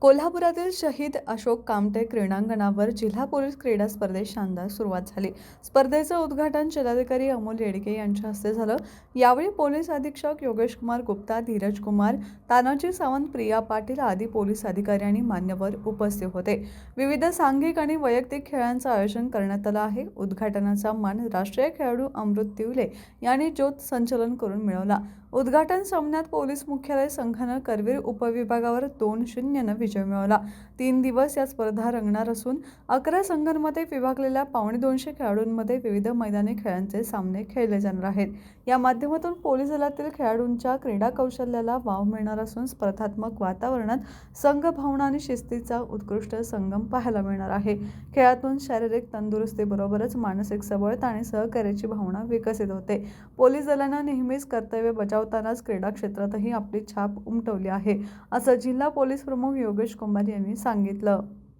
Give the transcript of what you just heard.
कोल्हापुरातील शहीद अशोक कामटे क्रीडांगणावर जिल्हा पोलीस क्रीडा स्पर्धेत शानदार सुरुवात झाली. स्पर्धेचं उद्घाटन जिल्हाधिकारी अमोल येडगे यांच्या हस्ते झालं. यावेळी पोलीस अधीक्षक योगेश कुमार गुप्ता धीरज कुमार तानाजी सावंत प्रिया पाटील आदी पोलीस अधिकारी आणि मान्यवर उपस्थित होते. विविध सांघिक आणि वैयक्तिक खेळांचं आयोजन करण्यात आलं आहे. उद्घाटनाचा मान राष्ट्रीय खेळाडू अमृत तिवले यांनी ज्योत संचलन करून मिळवला. उद्घाटन सामन्यात पोलीस मुख्यालय संघानं करवीर उपविभागावर दोन शून्यनं विजय मिळवला. तीन दिवस या स्पर्धा रंगणार असून अकरा संघांमध्ये विभागलेल्या पावणे दोनशे खेळाडूंमध्ये विविध मैदानी खेळांचे सामने खेळले जाणार आहेत. या माध्यमातून पोलीस दलातील खेळाडूंच्या क्रीडा कौशल्याला वाव मिळणार असून स्पर्धात्मक वातावरणात संघभावना आणि शिस्तीचा उत्कृष्ट संगम पाहायला मिळणार आहे. खेळातून शारीरिक तंदुरुस्तीबरोबरच मानसिक सबळता आणि सहकार्याची भावना विकसित होते. पोलीस दलानं नेहमीच कर्तव्य बजावतानाच क्रीडा क्षेत्रातही आपली छाप उमटवली आहे असं जिल्हा पोलीस प्रमुख योगेश कुमार यांनी सांगितलं.